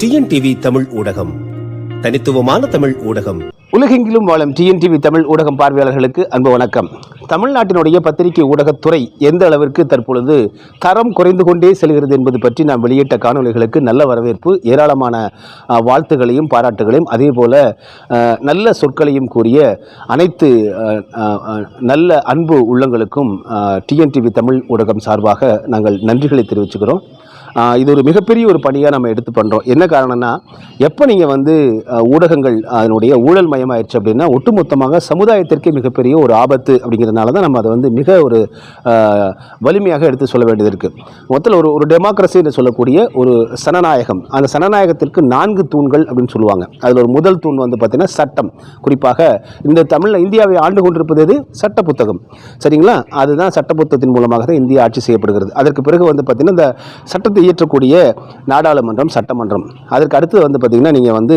TNTV Tamil ஊடகம். தனித்துவமான தமிழ் ஊடகம். உலகெங்கிலும் வாழும் டிஎன்டிவி தமிழ் ஊடகம் பார்வையாளர்களுக்கு அன்பு வணக்கம். தமிழ்நாட்டினுடைய பத்திரிகை ஊடகத்துறை எந்த அளவிற்கு தற்பொழுது தரம் குறைந்து கொண்டே செல்கிறது என்பது பற்றி நாம் வெளியிட்ட காணொளிகளுக்கு நல்ல வரவேற்பு ஏராளமான வாழ்த்துகளையும் பாராட்டுகளையும் அதே போல் நல்ல சொற்களையும் கூறிய அனைத்து நல்ல அன்பு உள்ளங்களுக்கும் டிஎன்டிவி தமிழ் ஊடகம் சார்பாக நாங்கள் நன்றிகளை தெரிவிச்சுக்கிறோம். இது ஒரு மிகப்பெரிய ஒரு பணியாக நம்ம எடுத்து பண்ணுறோம் என்ன காரணம்னா எப்போ நீங்கள் வந்து ஊடகங்கள் அதனுடைய ஊழல் மயமாயிருச்சு அப்படின்னா ஒட்டுமொத்தமாக சமுதாயத்திற்கே மிகப்பெரிய ஒரு ஆபத்து அப்படிங்கிறதுனால தான் நம்ம அதை வந்து மிக ஒரு வலிமையாக எடுத்து சொல்ல வேண்டியது இருக்குது மொத்தத்தில் ஒரு ஒரு டெமோக்ரஸி என்று சொல்லக்கூடிய ஒரு சனநாயகம். அந்த சனநாயகத்திற்கு நான்கு தூண்கள் அப்படின்னு சொல்லுவாங்க. அதில் ஒரு முதல் தூண் வந்து பார்த்திங்கன்னா சட்டம். குறிப்பாக இந்த தமிழ் இந்தியாவை ஆண்டு கொண்டிருப்பது எது? சட்ட புத்தகம். சரிங்களா? அதுதான் சட்ட புத்தகத்தின் மூலமாக தான் இந்தியா ஆட்சி செய்யப்படுகிறது. அதற்கு பிறகு வந்து பார்த்திங்கன்னா இந்த சட்டத்தை இயற்றக்கூடிய நாடாளுமன்றம் சட்டமன்றம். அதற்கு அடுத்து வந்து பார்த்திங்கன்னா நீங்கள் வந்து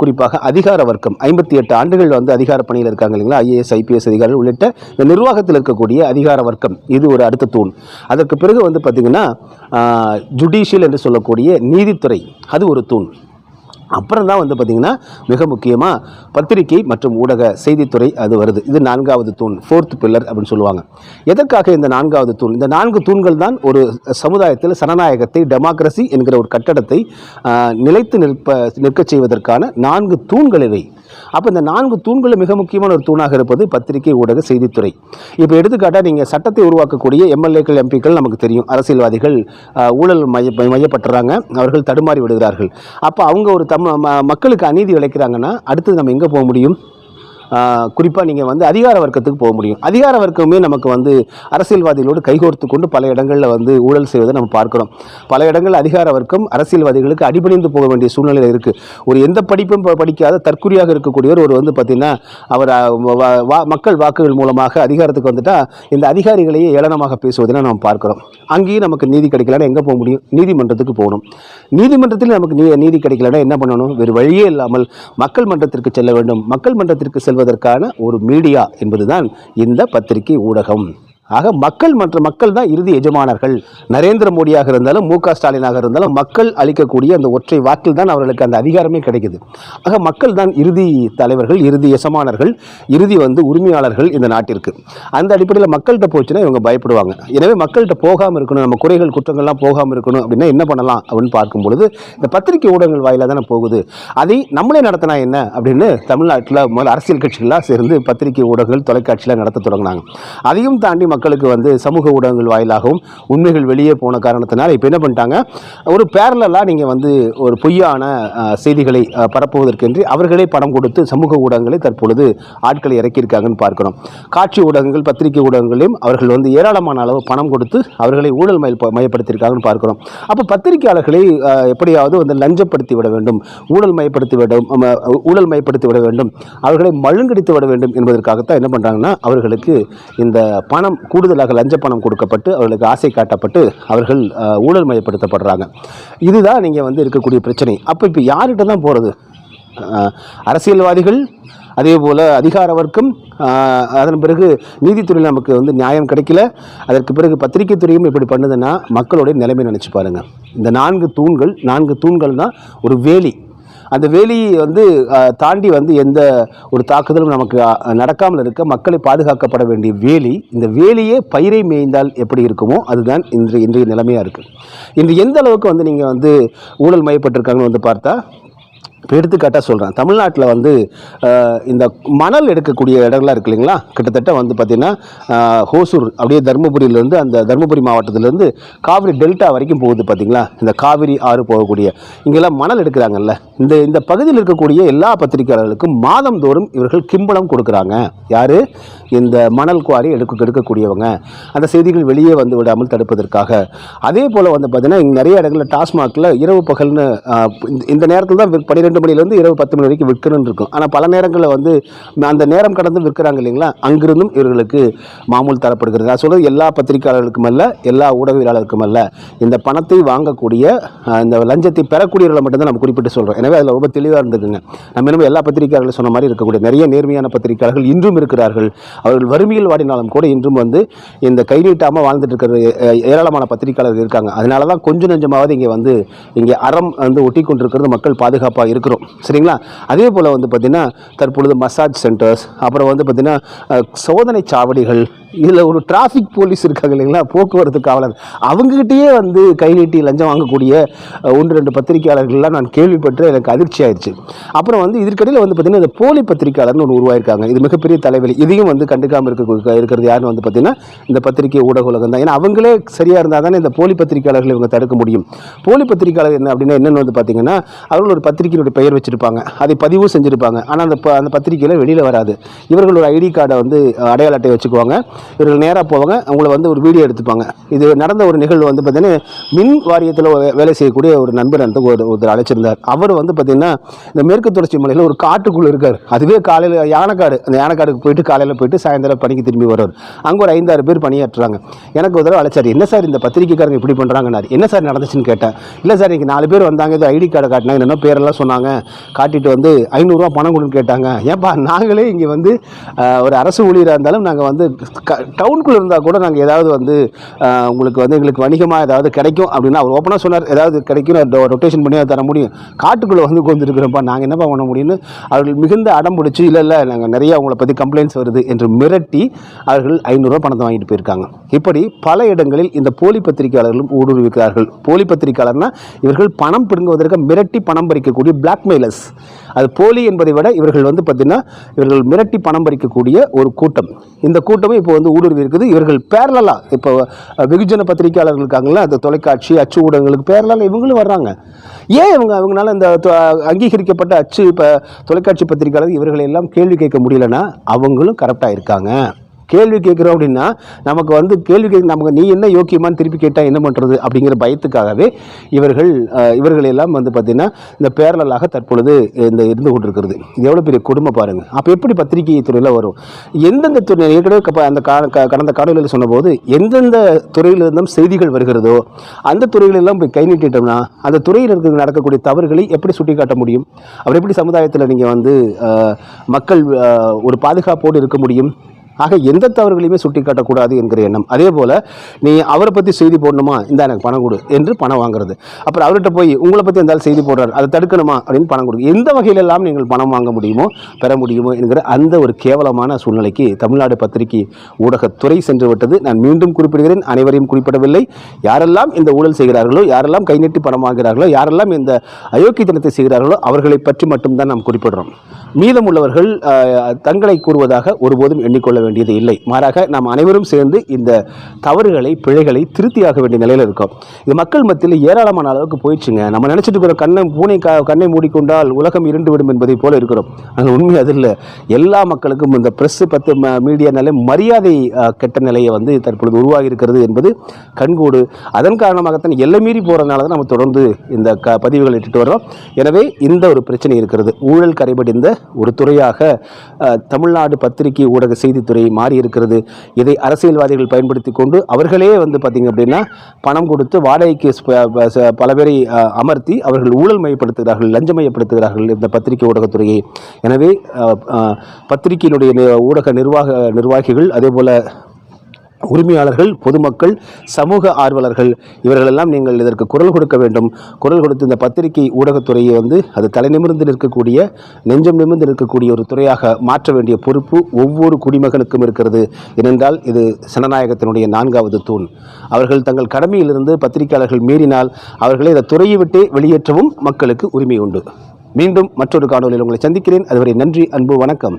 குறிப்பாக அதிகார வர்க்கம். ஐம்பத்தி எட்டு ஆண்டுகள் வந்து அதிகார பணியில் இருக்காங்க இல்லைங்களா? ஐஏஎஸ் ஐபிஎஸ் அதிகாரிகள் உள்ளிட்ட இந்த நிர்வாகத்தில் இருக்கக்கூடிய அதிகார வர்க்கம். இது ஒரு அடுத்த தூண். அதற்கு பிறகு வந்து பார்த்திங்கன்னா ஜுடிஷியல் என்று சொல்லக்கூடிய நீதித்துறை. அது ஒரு தூண். அப்புறம் தான் வந்து பார்த்திங்கன்னா மிக முக்கியமாக பத்திரிகை மற்றும் ஊடக செய்தித்துறை அது வருது. இது நான்காவது தூண் ஃபோர்த் பில்லர் அப்படின்னு சொல்லுவாங்க. எதற்காக இந்த நான்காவது தூண்? இந்த நான்கு தூண்கள் தான் ஒரு சமுதாயத்தில் சனநாயகத்தை டெமோக்ரஸி என்கிற ஒரு கட்டடத்தை நிலைத்து நிற்ப நிற்கச் செய்வதற்கான நான்கு தூண்கள் இவை. அப்போ இந்த நான்கு தூண்களில் மிக முக்கியமான ஒரு தூணாக இருப்பது பத்திரிகை ஊடக செய்தித்துறை. இப்போ எடுத்துக்காட்டாக நீங்கள் சட்டத்தை உருவாக்கக்கூடிய எம்எல்ஏக்கள் எம்பிக்கள் நமக்கு தெரியும். அரசியல்வாதிகள் ஊழல் மைய மையப்பட்டுறாங்க. அவர்கள் தடுமாறி விடுகிறார்கள். அப்போ அவங்க ஒரு தம் ம- மக்களுக்கு அநீதி இழைக்கிறாங்கன்னா அடுத்து நம்ம எங்கே போக முடியும்? குறிப்பாக நீங்கள் வந்து அதிகார வர்க்கத்துக்கு போக முடியும். அதிகார வர்க்கமே நமக்கு வந்து அரசியல்வாதிகளோடு கைகோர்த்து கொண்டு பல இடங்களில் வந்து ஊழல் செய்வதை நம்ம பார்க்கிறோம். பல இடங்களில் அதிகார வர்க்கம் அரசியல்வாதிகளுக்கு அடிபணிந்து போக வேண்டிய சூழ்நிலை இருக்குது ஒரு எந்த படிப்பும் ப- படிக்காத தற்குறியாக இருக்கக்கூடியவர் ஒரு வந்து பார்த்திங்கன்னா அவர் வா- மக்கள் வாக்குகள் மூலமாக அதிகாரத்துக்கு வந்துட்டால் இந்த அதிகாரிகளையே ஏளனமாக பேசுவதை நாம் பார்க்குறோம். அங்கேயும் நமக்கு நீதி கிடைக்கலன்னா எங்கே போக முடியும்? நீதிமன்றத்துக்கு போகணும். நீதிமன்றத்தில் நமக்கு நீ நீதி கிடைக்கலன்னா என்ன பண்ணணும்? வேறு வழியே இல்லாமல் மக்கள் மன்றத்திற்கு செல்ல வேண்டும். மக்கள் மன்றத்திற்கு செல்வதற்கான ஒரு மீடியா என்பதுதான் இந்த பத்திரிகை ஊடகம். ஆக மக்கள் மற்ற மக்கள் தான் இறுதி எஜமானர்கள். நரேந்திர மோடியாக இருந்தாலும் மு ஸ்டாலினாக இருந்தாலும் மக்கள் அளிக்கக்கூடிய அந்த ஒற்றை வாக்கில் தான் அவர்களுக்கு அந்த அதிகாரமே கிடைக்குது. ஆக மக்கள் தான் இறுதி தலைவர்கள் இறுதி எசமானர்கள் இறுதி வந்து உரிமையாளர்கள் இந்த நாட்டிற்கு. அந்த அடிப்படையில் மக்கள்கிட்ட போச்சுன்னா இவங்க பயப்படுவாங்க. எனவே மக்கள்கிட்ட போகாமல் இருக்கணும் நம்ம குறைகள் குற்றங்கள்லாம் போகாமல் இருக்கணும் அப்படின்னா என்ன பண்ணலாம் அப்படின்னு பார்க்கும் பொழுது இந்த பத்திரிகை ஊடகங்கள் வாயிலாக தானே போகுது. அதை நம்மளே நடத்தினா என்ன அப்படின்னு தமிழ்நாட்டில் முதல்ல அரசியல் கட்சிகளாக சேர்ந்து பத்திரிகை ஊடகங்கள் தொலைக்காட்சியில் நடத்த தொடங்கினாங்க. அதையும் தாண்டி மக்கள் மக்களுக்கு வந்து சமூக ஊடகங்கள் வாயிலாகவும் உண்மைகள் வெளியே போன காரணத்தினால் இப்போ என்ன பண்ணிட்டாங்க? ஒரு பேரலாக நீங்கள் வந்து ஒரு பொய்யான செய்திகளை பரப்புவதற்கென்று அவர்களே பணம் கொடுத்து சமூக ஊடகங்களை தற்பொழுது ஆட்களை இறக்கியிருக்காங்கன்னு பார்க்கிறோம். காட்சி ஊடகங்கள் பத்திரிகை ஊடகங்களையும் அவர்கள் வந்து ஏராளமான அளவு பணம் கொடுத்து அவர்களை ஊழல் மய மயப்படுத்தியிருக்காங்கன்னு பார்க்கிறோம். அப்போ பத்திரிகையாளர்களை எப்படியாவது வந்து லஞ்சப்படுத்தி விட வேண்டும் ஊழல் மயப்படுத்தி விட ஊழல் மயப்படுத்தி விட வேண்டும் அவர்களை மழுங்கடித்து விட வேண்டும் என்பதற்காகத்தான் என்ன பண்ணுறாங்கன்னா அவர்களுக்கு இந்த பணம் கூடுதலாக லஞ்ச பணம் கொடுக்கப்பட்டு அவர்களுக்கு ஆசை காட்டப்பட்டு அவர்கள் ஊழல் மயப்படுத்தப்படுறாங்க. இதுதான் நீங்கள் வந்து இருக்கக்கூடிய பிரச்சனை. அப்போ இப்போ யார்கிட்ட தான் போகிறது அரசியல்வாதிகள் அதே போல் அதிகார வர்க்கம் அதன் பிறகு நீதித்துறையில் நமக்கு வந்து நியாயம் கிடைக்கல. அதற்கு பிறகு பத்திரிகை துறையும் இப்படி பண்ணுதுன்னா மக்களுடைய நிலைமை நினச்சி பாருங்கள் இந்த நான்கு தூண்கள் நான்கு தூண்கள் தான் ஒரு வேலி. அந்த வேலியை வந்து தாண்டி வந்து எந்த ஒரு தாக்குதலும் நமக்கு நடக்காமல் இருக்க மக்களை பாதுகாக்கப்பட வேண்டிய வேலி இந்த வேலியே பயிரை மேய்ந்தால் எப்படி இருக்குமோ அதுதான் இன்று இன்றைய நிலைமையாக இருக்குது இன்று எந்த அளவுக்கு வந்து நீங்கள் வந்து ஊழல் மயப்பட்டிருக்காங்கன்னு வந்து பார்த்தா இப்போ எடுத்துக்காட்டாக சொல்கிறேன் தமிழ்நாட்டில் வந்து இந்த மணல் எடுக்கக்கூடிய இடங்கள்லாம் இருக்கு இல்லைங்களா? கிட்டத்தட்ட வந்து பார்த்திங்கன்னா ஹோசூர் அப்படியே தருமபுரியிலேருந்து அந்த தருமபுரி மாவட்டத்திலேருந்து காவிரி டெல்டா வரைக்கும் போகுது பார்த்தீங்களா இந்த காவிரி ஆறு போகக்கூடிய. இங்கெல்லாம் மணல் எடுக்கிறாங்கல்ல. இந்த இந்த பகுதியில் இருக்கக்கூடிய எல்லா பத்திரிகையாளர்களுக்கும் மாதந்தோறும் இவர்கள் கிம்பளம் கொடுக்குறாங்க. யார்? இந்த மணல் குவாரி எடுக்க எடுக்கக்கூடியவங்க. அந்த செய்திகள் வெளியே வந்து விடாமல் தடுப்பதற்காக. அதே போல் வந்து பார்த்தீங்கன்னா இங்கே நிறைய இடங்களில் டாஸ்மாகில் இரவு பகல்னு இந்த- இந்த நேரத்தில் தான் பன்னிரெண்டு ரெண்டு மணிலேருந்து இரவு பத்து மணி வரைக்கும் விற்கணும்னு இருக்கும் ஆனால் பல நேரங்களில் வந்து அந்த நேரம் கடந்து விற்கிறாங்க இல்லைங்களா? அங்கிருந்தும் இவர்களுக்கு மாமூல் தரப்படுகிறது. நான் சொல்கிறது எல்லா பத்திரிகையாளர்களுக்கும் அல்ல எல்லா ஊடகவியலாளருக்கும் அல்ல. இந்த பணத்தை வாங்கக்கூடிய இந்த லஞ்சத்தை பெறக்கூடியவர்களை மட்டும்தான் நம்ம குறிப்பிட்டு சொல்கிறோம் எனவே அதில் ரொம்ப தெளிவாக இருந்துக்குங்க. நம்ம இன்னும் எல்லா பத்திரிகையாளர்களும் சொன்ன மாதிரி இருக்கக்கூடிய நிறைய நேர்மையான பத்திரிகையாளர்கள் இன்றும் இருக்கிறார்கள். அவர்கள் வறுமையில் வாடினாலும் கூட இன்றும் வந்து இந்த கை நீட்டாமல் வாழ்ந்துட்டு இருக்கிற ஏராளமான பத்திரிகையாளர்கள் இருக்காங்க. அதனால தான் கொஞ்சம் நெஞ்சமாவது இங்கே வந்து இங்கே அறம் வந்து ஒட்டி கொண்டிருக்கிறது மக்கள் பாதுகாப்பாக இருக்கிறோம் சரிங்களா? அதே போல் வந்து பார்த்திங்கன்னா தற்பொழுது மசாஜ் சென்டர்ஸ் அப்புறம் வந்து பார்த்திங்கன்னா சோதனை சாவடிகள் இதில் ஒரு டிராஃபிக் போலீஸ் இருக்காங்க இல்லைங்களா? போக்குவரத்து காவலர். அவங்ககிட்டயே வந்து கை நீட்டி லஞ்சம் வாங்கக்கூடிய ஒன்று ரெண்டு பத்திரிகையாளர்கள்லாம் நான் கேள்விப்பட்டு எனக்கு அதிர்ச்சி ஆயிடுச்சு. அப்புறம் வந்து இதற்கிடையில் வந்து பார்த்திங்கன்னா இந்த போலி பத்திரிகையாளர்னு ஒன்று உருவாயிருக்காங்க. இது மிகப்பெரிய தலைவலி. இதையும் வந்து கண்டுக்காமல் இருக்க இருக்கிறது யாருன்னு வந்து பார்த்திங்கன்னா இந்த பத்திரிகை ஊடக உலகம் தான். ஏன்னா அவங்களே சரியாக இருந்தால் தானே இந்த போலி பத்திரிகையாளர்களை இவங்க தடுக்க முடியும். போலி பத்திரிகையாளர் என்ன அப்படின்னா என்னென்னு வந்து பார்த்திங்கன்னா அவர்கள் ஒரு பத்திரிகையினுடைய பெயர் வச்சுருப்பாங்க. அதை பதிவு செஞ்சுருப்பாங்க. ஆனால் அந்த ப- அந்த பத்திரிகையில் வெளியில் வராது. இவர்கள் ஒரு ஐடி கார்டை வந்து அடையாள அட்டையை வச்சுக்குவாங்க. இவர்கள் நேராக போவாங்க. அவங்கள வந்து ஒரு வீடியோ எடுத்துப்பாங்க. இது நடந்த ஒரு நிகழ்வு வந்து பார்த்திங்கன்னா மின் வாரியத்தில் வேலை செய்யக்கூடிய ஒரு நண்பர் வந்து ஒரு ஒருத்தர் அழைச்சிருந்தார். அவர் வந்து பார்த்திங்கன்னா இந்த மேற்கு தொடர்ச்சி மலையில் ஒரு காட்டுக்குள்ளே இருக்கார். அதுவே காலையில் யானைக்காடு அந்த யானைக்காடுக்கு போயிட்டு காலையில் போயிட்டு சாயந்தரம் பணிக்கு திரும்பி வருவார். அங்கே ஒரு ஐந்தாறு பேர் பணியாற்றுறாங்க. எனக்கு ஒரு தடவை அழைச்சார் என்ன சார் இந்த பத்திரிக்கைக்காரங்க இப்படி பண்ணுறாங்கன்னாரு என்ன சார் நடந்துச்சுன்னு கேட்டேன். இல்லை சார் இன்றைக்கி நாலு பேர் வந்தாங்க. இது ஐடி கார்டை காட்டினாங்க என்ன பேரெல்லாம் சொன்னாங்க. காட்டிட்டு வந்து ஐநூறுரூவா பணம் கொடுன்னு கேட்டாங்க. ஏன்பா நாங்களே இங்கே வந்து ஒரு அரசு ஊழியராக இருந்தாலும் நாங்கள் வந்து டவுனுக்குள்ளே இருந்தால் கூட நாங்கள் ஏதாவது வந்து உங்களுக்கு வந்து எங்களுக்கு வணிகமாக ஏதாவது கிடைக்கும் அப்படின்னு அவர் ஓப்பனாக சொன்னார். ஏதாவது கிடைக்கும் ரொட்டேஷன் பண்ணி அதை தர முடியும். காட்டுக்குள்ளே வந்து கொண்டுருக்கிறோம்ப்பா நாங்கள் என்னப்பா பண்ண முடியும்னு அவர்கள் மிகுந்த அடம் பிடிச்சி இல்லை இல்லை நாங்கள் நிறைய அவங்கள பற்றி கம்ப்ளைண்ட்ஸ் வருது என்று மிரட்டி அவர்கள் ஐநூறுரூவா பணத்தை வாங்கிட்டு போயிருக்காங்க. இப்படி பல இடங்களில் இந்த போலி பத்திரிகையாளர்களும் ஊடுருவிக்கிறார்கள். போலி பத்திரிகையாளர்னால் இவர்கள் பணம் பிடுங்குவதற்கு மிரட்டி பணம் பறிக்கக்கூடிய பிளாக்மெயிலர்ஸ் அது போலி என்பதை விட இவர்கள் வந்து பார்த்தீங்கன்னா இவர்கள் மிரட்டி பணம் பறிக்கக்கூடிய ஒரு கூட்டம். இந்த கூட்டமும் இப்போ வந்து ஊடுருவி இருக்குது. இவர்கள் பேரலா இப்போ வெகுஜன பத்திரிகையாளர்கள் இருக்காங்களா அந்த தொலைக்காட்சி அச்சு ஊடகங்களுக்கு பேரலாக இவங்களும் வர்றாங்க. ஏன் இவங்க அவங்களால இந்த அங்கீகரிக்கப்பட்ட அச்சு இப்போ தொலைக்காட்சி பத்திரிகையாளர் இவர்களை எல்லாம் கேள்வி கேட்க முடியலன்னா அவங்களும் கரெக்டாக இருக்காங்க. கேள்வி கேட்குறோம் அப்படின்னா நமக்கு வந்து கேள்வி கேட்க நமக்கு நீ என்ன யோக்கியமான்னு திருப்பி கேட்டால் என்ன பண்ணுறது அப்படிங்கிற பயத்துக்காகவே இவர்கள் இவர்களெல்லாம் வந்து பார்த்திங்கன்னா இந்த பேரலாக தற்பொழுது இந்த இருந்து கொண்டிருக்கிறது. இது எவ்வளோ பெரிய கொடுமை பாருங்கள் அப்போ எப்படி பத்திரிகை துறையில் வரும்? எந்தெந்த துறை ஏற்கனவே அந்த க- கடந்த காணொலியில் சொன்னபோது எந்தெந்த துறையிலிருந்தும் செய்திகள் வருகிறதோ அந்த துறைகளெல்லாம் போய் கை நீட்டிட்டோம்னா அந்த துறையில் இருக்க நடக்கக்கூடிய தவறுகளை எப்படி சுட்டிக்காட்ட முடியும்? அப்புறம் எப்படி சமுதாயத்தில் நீங்கள் வந்து மக்கள் ஒரு பாதுகாப்போடு இருக்க முடியும்? ஆக எந்த தவறுகளையுமே சுட்டி காட்டக்கூடாது என்கிற எண்ணம். அதே போல் நீ அவரை பற்றி செய்தி போடணுமா? இந்த எனக்கு பணம் கொடு என்று பணம் வாங்குறது. அப்புறம் அவர்கிட்ட போய் உங்களை பற்றி இருந்தாலும் செய்தி போடுறாரு. அதை தடுக்கணுமா? அப்படின்னு பணம் கொடு. எந்த வகையிலெல்லாம் நீங்கள் பணம் வாங்க முடியுமோ பெற முடியுமோ என்கிற அந்த ஒரு கேவலமான சூழ்நிலைக்கு தமிழ்நாடு பத்திரிகை ஊடகத்துறை சென்று விட்டது. நான் மீண்டும் குறிப்பிடுகிறேன் அனைவரையும் குறிப்பிடவில்லை. யாரெல்லாம் இந்த ஊழல் செய்கிறார்களோ யாரெல்லாம் கை நீட்டி பணம் வாங்குகிறார்களோ யாரெல்லாம் இந்த அயோக்கிய தினத்தை செய்கிறார்களோ அவர்களை பற்றி மட்டும்தான் நாம் குறிப்பிடுறோம். மீதமுள்ளவர்கள் தங்களை கூறுவதாக ஒருபோதும் எண்ணிக்கொள்ள வேண்டும். வேண்டியது இல்லை. மாறாக நாம் அனைவரும் சேர்ந்து இந்த தவறுகளை பிழைகளை திருத்தியாக வேண்டிய நிலையில் இருக்கோம். இது மக்கள் மத்தியில் ஏராளமான அளவுக்கு போயிடுச்சுங்க. நம்ம நினைச்சிட்டு இருக்கிற கண்ணை பூனை கா கண்ணை மூடிக்கொண்டால் உலகம் இருண்டு விடும் என்பதை போல இருக்கிறோம். ஆனால் உண்மை அது இல்லை. எல்லா மக்களுக்கும் இந்த பிரஸ் பத்து மீடியா நிலை மரியாதை கெட்ட நிலையை வந்து தற்பொழுது உருவாகி இருக்கிறது என்பது கண்கூடு. அதன் காரணமாகத்தான் எல்லை மீறி போகிறதுனால தான் நம்ம தொடர்ந்து இந்த க பதிவுகள் இட்டுட்டு வர்றோம். எனவே இந்த ஒரு பிரச்சனை இருக்கிறது. ஊழல் கரைபடிந்த ஒரு துறையாக தமிழ்நாடு பத்திரிகை ஊடக செய்தித்துறை மாறி இருக்கிறது. இதை அரசியல்வாதிகள் பயன்படுத்தி கொண்டு அவர்களே வந்து பார்த்திங்க அப்படின்னா பணம் கொடுத்து வாடகைக்கு பல பேரை அமர்த்தி அவர்கள் ஊழல் மயப்படுத்துகிறார்கள் லஞ்சமயப்படுத்துகிறார்கள் இந்த பத்திரிகை ஊடகத்துறையை. எனவே பத்திரிகையினுடைய ஊடக நிர்வாக நிர்வாகிகள் அதே போல உரிமையாளர்கள் பொதுமக்கள் சமூக ஆர்வலர்கள் இவர்களெல்லாம் நீங்கள் இதற்கு குரல் கொடுக்க வேண்டும். குரல் கொடுத்து இந்த பத்திரிகை ஊடகத்துறையை வந்து அது தலைநிமிர்ந்து நிற்கக்கூடிய நெஞ்சம் நிமிர்ந்து நிற்கக்கூடிய ஒரு துறையாக மாற்ற வேண்டிய பொறுப்பு ஒவ்வொரு குடிமகனுக்கும் இருக்கிறது. ஏனென்றால் இது ஜனநாயகத்தினுடைய நான்காவது தூண். அவர்கள் தங்கள் கடமையிலிருந்து பத்திரிகையாளர்கள் மீறினால் அவர்களை இந்த துறையை விட்டே வெளியேற்றவும் மக்களுக்கு உரிமை உண்டு. மீண்டும் மற்றொரு காணொலியில் உங்களை சந்திக்கிறேன். அதுவரை நன்றி அன்பு வணக்கம்.